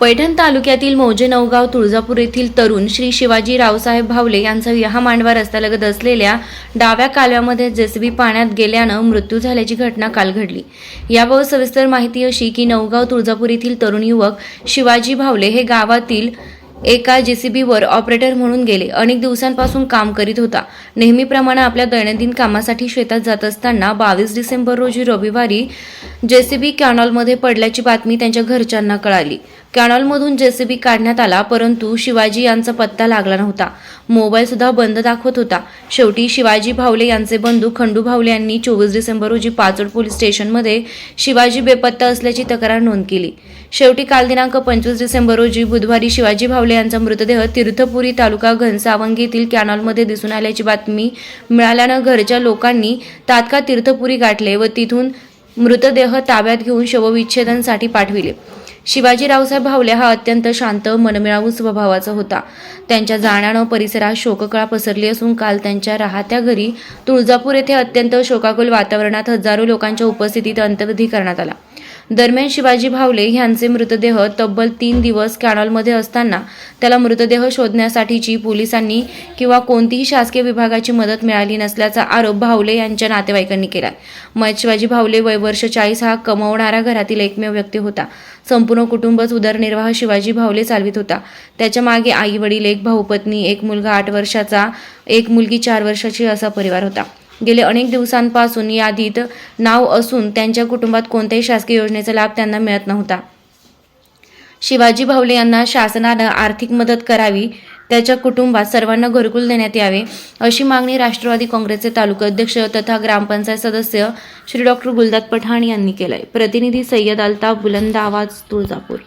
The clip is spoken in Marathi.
पैठण तालुक्यातील मौजे नवगाव तुळजापूर येथील तरुण श्री शिवाजी रावसाहेब भावले यांचा विहा मांडवा रस्त्यालगत असलेल्या डाव्या कालव्यामध्ये जेसीबी पाण्यात गेल्यानं मृत्यू झाल्याची घटना काल घडली. याबाबत सविस्तर माहिती अशी की नवगाव तुळजापूर येथील तरुण युवक शिवाजी भावले हे गावातील एका जेसीबीवर ऑपरेटर म्हणून गेले. अनेक दिवसांपासून काम करीत होता. नेहमीप्रमाणे आपल्या दैनंदिन कामासाठी शेतात जात असताना बावीस डिसेंबर रोजी रविवारी जेसीबी कॅनॉलमध्ये पडल्याची बातमी त्यांच्या घरच्यांना कळाली. कॅनॉलमधून जेसीबी काढण्यात आला परंतु शिवाजी यांचा पत्ता लागला नव्हता. मोबाईल सुद्धा बंद दाखवत होता. शेवटी शिवाजी भावले यांचे बंधू खंडू भावले यांनी चोवीस डिसेंबर रोजी पाचोड पोलीस स्टेशनमध्ये शिवाजी बेपत्ता असल्याची तक्रार नोंद केली. शेवटी काल दिनांक पंचवीस डिसेंबर रोजी बुधवारी शिवाजी भावले यांचा मृतदेह तीर्थपुरी तालुका घनसावंगी येथील कॅनॉलमध्ये दिसून आल्याची बातमी मिळाल्यानं घरच्या लोकांनी तात्काळ तीर्थपुरी गाठले व तिथून मृतदेह ताब्यात घेऊन शवविच्छेदनसाठी पाठविले. शिवाजी रावसाहेब भावले हा अत्यंत शांत मनमिळावू स्वभावाचा होता. त्यांच्या जाण्यानं परिसरात शोककळा पसरली असून काल त्यांच्या राहत्या घरी तुळजापूर येथे अत्यंत शोकाकुल वातावरणात हजारो लोकांच्या उपस्थितीत अंत्यविधी करण्यात आला. दरम्यान शिवाजी भावले यांचे मृतदेह तब्बल तीन दिवस कॅनॉलमध्ये असताना त्याला मृतदेह शोधण्यासाठीची पोलिसांनी किंवा कोणतीही शासकीय विभागाची मदत मिळाली नसल्याचा आरोप भावले यांच्या नातेवाईकांनी केला मयत शिवाजी भावले वय वर्ष चाळीस हा कमवणारा घरातील एकमेव व्यक्ती होता. संपूर्ण कुटुंबच उदरनिर्वाह शिवाजी भावले चालवित होता. त्याच्यामागे आई वडील एक भाऊ पत्नी एक मुलगा आठ वर्षाचा एक मुलगी चार वर्षाची असा परिवार होता. गेले अनेक दिवसांपासून यादीत नाव असून त्यांच्या कुटुंबात कोणत्याही शासकीय योजनेचा लाभ त्यांना मिळत नव्हता. शिवाजी भावले यांना शासनानं आर्थिक मदत करावी त्याच्या कुटुंबात सर्वांना घरकुल देण्यात यावे अशी मागणी राष्ट्रवादी काँग्रेसचे तालुका अध्यक्ष तथा ग्रामपंचायत सदस्य श्री डॉक्टर गुलदाद पठाण यांनी केलंय. प्रतिनिधी सय्यद अल्ताफ बुलंद आवाज तुळजापूर.